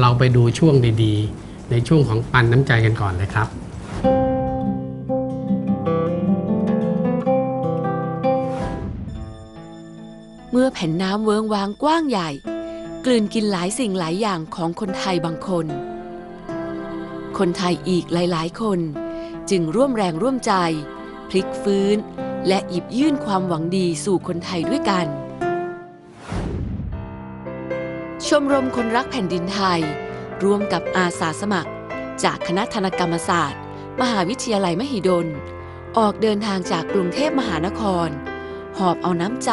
เราไปดูช่วงดีๆ ในช่วงของปันน้ำใจกันก่อนเลยครับ เมื่อแผ่นน้ำเวิงวางกว้างใหญ่ กลืนกินหลายสิ่งหลายอย่างของคนไทยบางคน คนไทยอีกหลายๆ คนจึงร่วมแรงร่วมใจ พลิกฟื้น และหยิบยื่นความหวังดีสู่คนไทยด้วยกัน ชมรมคนรักแผ่นดินไทย ร่วมกับอาสาสมัคร จากคณะธนกรรมศาสตร์ มหาวิทยาลัยมหิดล ออกเดินทางจากกรุงเทพมหานคร หอบเอาน้ำใจ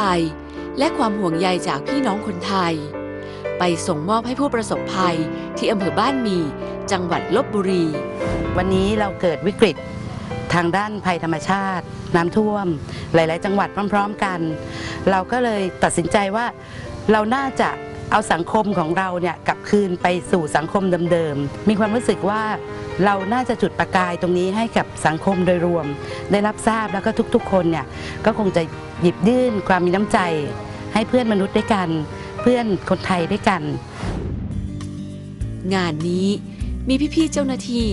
และความห่วงใยจากพี่น้องคนไทย ไปส่งมอบให้ผู้ประสบภัยที่อำเภอบ้านมี จังหวัดลบบุรี วันนี้เราเกิดวิกฤตทางด้านภัยธรรมชาติ น้ำท่วม หลาย ๆ จังหวัดพร้อม ๆ กัน เราก็เลยตัดสินใจว่าเราน่าจะ เอาสังคมของเราเนี่ยกลับคืนไปสู่สังคมเดิมๆ มีความรู้สึกว่าเราน่าจะจุดประกายตรงนี้ให้กับสังคมโดยรวม ได้รับทราบแล้วก็ทุกๆ คนเนี่ยก็คงจะหยิบยื่นความมีน้ำใจ ให้เพื่อนมนุษย์ด้วยกัน เพื่อนคนไทยด้วยกัน งานนี้มีพี่ๆเจ้าหน้าที่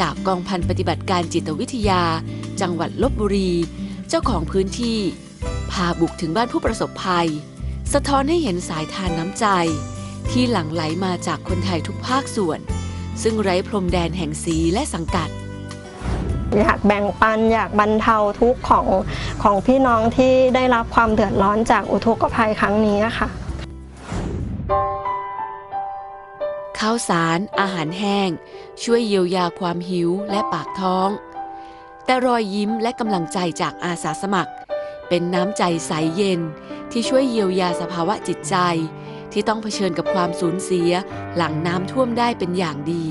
จากกองพันปฏิบัติการจิตวิทยา จังหวัดลบบุรี เจ้าของพื้นที่ พาบุกถึงบ้านผู้ประสบภัย สะท้อนให้เห็นสายทานน้ำใจ ที่หลั่งไหลมาจากคนไทยทุกภาคส่วน ซึ่งไร้พรมแดนแห่งสีและสังกัด อยากแบ่งปันอยากบรรเทาทุกข์ของของพี่น้องที่ได้รับความเดือดร้อนจากอุทกภัยครั้งนี้ค่ะข้าวสารอาหารแห้ง ช่วยเยียวยาความหิวและปากท้อง แต่รอยยิ้มและกำลังใจจากอาสาสมัคร เป็นน้ำใจใสเย็นที่ช่วยเยียวยาสภาวะจิตใจ ที่ต้องเผชิญกับความสูญเสียหลังน้ำท่วมได้เป็นอย่างดี